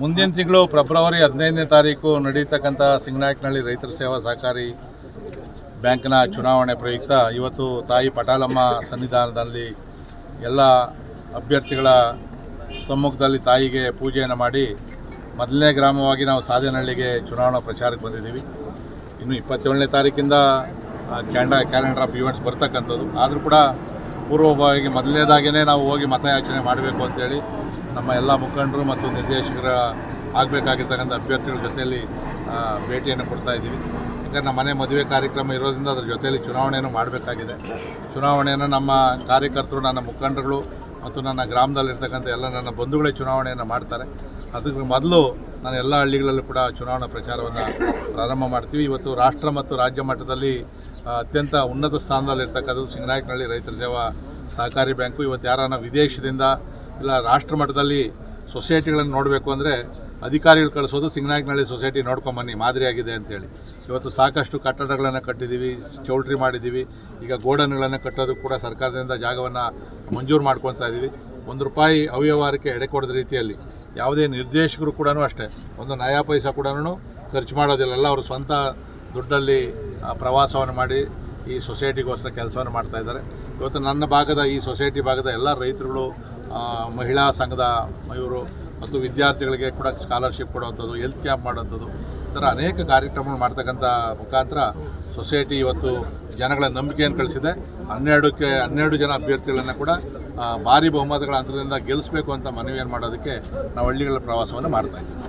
ಮುಂದಿನ ತಿಂಗಳು ಫೆಬ್ರವರಿ ಹದಿನೈದನೇ ತಾರೀಕು ನಡೀತಕ್ಕಂಥ ಸಿಂಗನಾಯಕನಹಳ್ಳಿ ರೈತರ ಸೇವಾ ಸಹಕಾರಿ ಬ್ಯಾಂಕ್ನ ಚುನಾವಣೆ ಪ್ರಯುಕ್ತ ಇವತ್ತು ತಾಯಿ ಪಟಾಲಮ್ಮ ಸನ್ನಿಧಾನದಲ್ಲಿ ಎಲ್ಲ ಅಭ್ಯರ್ಥಿಗಳ ಸಮ್ಮುಖದಲ್ಲಿ ತಾಯಿಗೆ ಪೂಜೆಯನ್ನು ಮಾಡಿ ಮೊದಲನೇ ಗ್ರಾಮವಾಗಿ ನಾವು ಸಾಧೇನಹಳ್ಳಿಗೆ ಚುನಾವಣಾ ಪ್ರಚಾರಕ್ಕೆ ಬಂದಿದ್ದೀವಿ. ಇನ್ನು ಇಪ್ಪತ್ತೇಳನೇ ತಾರೀಕಿಂದ ಕ್ಯಾಂಡ, ಕ್ಯಾಲೆಂಡರ್ ಆಫ್ ಇವೆಂಟ್ಸ್ ಬರ್ತಕ್ಕಂಥದ್ದು. ಆದರೂ ಕೂಡ ಪೂರ್ವಭಾವಿಗೆ ಮೊದಲನೇದಾಗೇ ನಾವು ಹೋಗಿ ಮತಯಾಚನೆ ಮಾಡಬೇಕು ಅಂತೇಳಿ ನಮ್ಮ ಎಲ್ಲ ಮುಖಂಡರು ಮತ್ತು ನಿರ್ದೇಶಕರ ಆಗಬೇಕಾಗಿರ್ತಕ್ಕಂಥ ಅಭ್ಯರ್ಥಿಗಳ ಜೊತೆಯಲ್ಲಿ ಭೇಟಿಯನ್ನು ಕೊಡ್ತಾ ಇದ್ದೀವಿ. ಯಾಕಂದರೆ ನಮ್ಮ ಮನೆ ಮದುವೆ ಕಾರ್ಯಕ್ರಮ ಇರೋದ್ರಿಂದ ಅದ್ರ ಜೊತೆಯಲ್ಲಿ ಚುನಾವಣೆಯನ್ನು ಮಾಡಬೇಕಾಗಿದೆ. ಚುನಾವಣೆಯನ್ನು ನಮ್ಮ ಕಾರ್ಯಕರ್ತರು, ನನ್ನ ಮುಖಂಡರುಗಳು ಮತ್ತು ನನ್ನ ಗ್ರಾಮದಲ್ಲಿರ್ತಕ್ಕಂಥ ಎಲ್ಲ ನನ್ನ ಬಂಧುಗಳೇ ಚುನಾವಣೆಯನ್ನು ಮಾಡ್ತಾರೆ. ಅದಕ್ಕೆ ಮೊದಲು ನಾನು ಎಲ್ಲ ಹಳ್ಳಿಗಳಲ್ಲೂ ಕೂಡ ಚುನಾವಣಾ ಪ್ರಚಾರವನ್ನು ಪ್ರಾರಂಭ ಮಾಡ್ತೀವಿ. ಇವತ್ತು ರಾಷ್ಟ್ರ ಮತ್ತು ರಾಜ್ಯ ಮಟ್ಟದಲ್ಲಿ ಅತ್ಯಂತ ಉನ್ನತ ಸ್ಥಾನದಲ್ಲಿರ್ತಕ್ಕಂಥದ್ದು ಸಿಂಗನಾಯಕನಹಳ್ಳಿ ರೈತರ ಸೇವಾ ಸಹಕಾರಿ ಬ್ಯಾಂಕು. ಇವತ್ತು ಯಾರನ್ನ ವಿದೇಶದಿಂದ ಇಲ್ಲ, ರಾಷ್ಟ್ರ ಮಟ್ಟದಲ್ಲಿ ಸೊಸೈಟಿಗಳನ್ನು ನೋಡಬೇಕು ಅಂದರೆ ಅಧಿಕಾರಿಗಳು ಕಳಿಸೋದು ಸಿಂಗನಾಯಕನಹಳ್ಳಿ ಸೊಸೈಟಿ ನೋಡ್ಕೊಂಬನ್ನಿ ಮಾದರಿಯಾಗಿದೆ ಅಂತೇಳಿ ಇವತ್ತು ಸಾಕಷ್ಟು ಕಟ್ಟಡಗಳನ್ನು ಕಟ್ಟಿದ್ದೀವಿ, ಚೌಲ್ಟ್ರಿ ಮಾಡಿದ್ದೀವಿ. ಈಗ ಗೋಡನ್ಗಳನ್ನು ಕಟ್ಟೋದು ಕೂಡ ಸರ್ಕಾರದಿಂದ ಜಾಗವನ್ನು ಮಂಜೂರು ಮಾಡ್ಕೊತಾ ಇದ್ದೀವಿ. ಒಂದು ರೂಪಾಯಿ ಅವ್ಯವಹಾರಕ್ಕೆ ಎಡೆ ಕೊಡದ ರೀತಿಯಲ್ಲಿ ಯಾವುದೇ ನಿರ್ದೇಶಕರು ಕೂಡ ಅಷ್ಟೇ, ಒಂದು ನಯಾ ಪೈಸಾ ಕೂಡ ಖರ್ಚು ಮಾಡೋದಿಲ್ಲ. ಎಲ್ಲ ಅವರು ಸ್ವಂತ ದುಡ್ಡಲ್ಲಿ ಪ್ರವಾಸವನ್ನು ಮಾಡಿ ಈ ಸೊಸೈಟಿಗೋಸ್ಕರ ಕೆಲಸವನ್ನು ಮಾಡ್ತಾ ಇದ್ದಾರೆ. ಇವತ್ತು ನನ್ನ ಭಾಗದ, ಈ ಸೊಸೈಟಿ ಭಾಗದ ಎಲ್ಲ ರೈತರುಗಳು ಮಹಿಳಾ ಸಂಘದ ಇವರು ಮತ್ತು ವಿದ್ಯಾರ್ಥಿಗಳಿಗೆ ಕೂಡ ಸ್ಕಾಲರ್ಶಿಪ್ ಕೊಡುವಂಥದ್ದು ಹೆಲ್ತ್ ಕ್ಯಾಂಪ್ ಮಾಡುವಂಥದ್ದು, ಈ ಥರ ಅನೇಕ ಕಾರ್ಯಕ್ರಮಗಳು ಮಾಡ್ತಕ್ಕಂಥ ಮುಖಾಂತರ ಸೊಸೈಟಿ ಇವತ್ತು ಜನಗಳ ನಂಬಿಕೆಯನ್ನು ಕಳಿಸಿದೆ. ಹನ್ನೆರಡಕ್ಕೆ ಹನ್ನೆರಡು ಜನ ಅಭ್ಯರ್ಥಿಗಳನ್ನು ಕೂಡ ಭಾರಿ ಬಹುಮತಗಳ ಅಂತರದಿಂದ ಗೆಲ್ಲಿಸಬೇಕು ಅಂತ ಮನವಿಯನ್ನು ಮಾಡೋದಕ್ಕೆ ನಾವು ಹಳ್ಳಿಗಳ ಪ್ರವಾಸವನ್ನು ಮಾಡ್ತಾ ಇದ್ದೀವಿ.